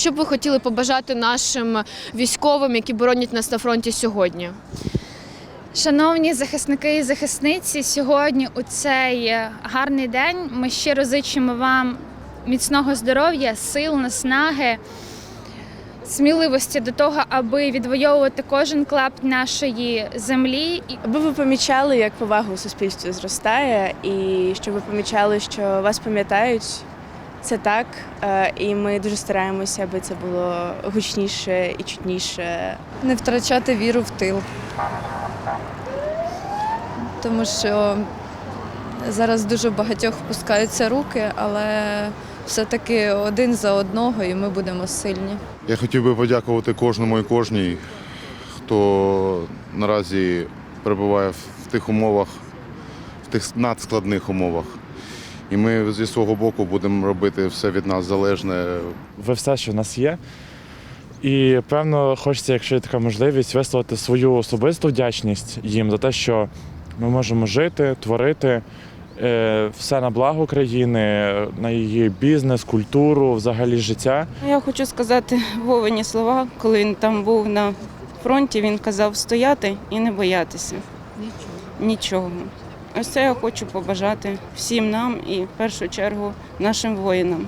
Що б ви хотіли побажати нашим військовим, які боронять нас на фронті сьогодні? Шановні захисники і захисниці, сьогодні у цей гарний день ми щиро зичимо вам міцного здоров'я, сил, наснаги, сміливості до того, аби відвоювати кожен клапть нашої землі. Аби ви помічали, як повага у суспільстві зростає, і щоб ви помічали, що вас пам'ятають, це так. Е, І ми дуже стараємося, аби це було гучніше і чутніше. не втрачати віру в тил. Тому що зараз дуже багатьох впускаються руки, але все-таки один за одного і ми будемо сильні. Я хотів би подякувати кожному і кожній, хто наразі перебуває в тих умовах, в тих надскладних умовах. І ми зі свого боку будемо робити все від нас залежне. ви все, що в нас є. І певно, хочеться, якщо є така можливість, висловити свою особисту вдячність їм за те, що ми можемо жити, творити е, все на благо країни, на її бізнес, культуру, взагалі життя. Я хочу сказати Вовині слова, коли він там був на фронті, він казав стояти і не боятися. Нічого. Нічого. Ось це я хочу побажати всім нам і в першу чергу нашим воїнам.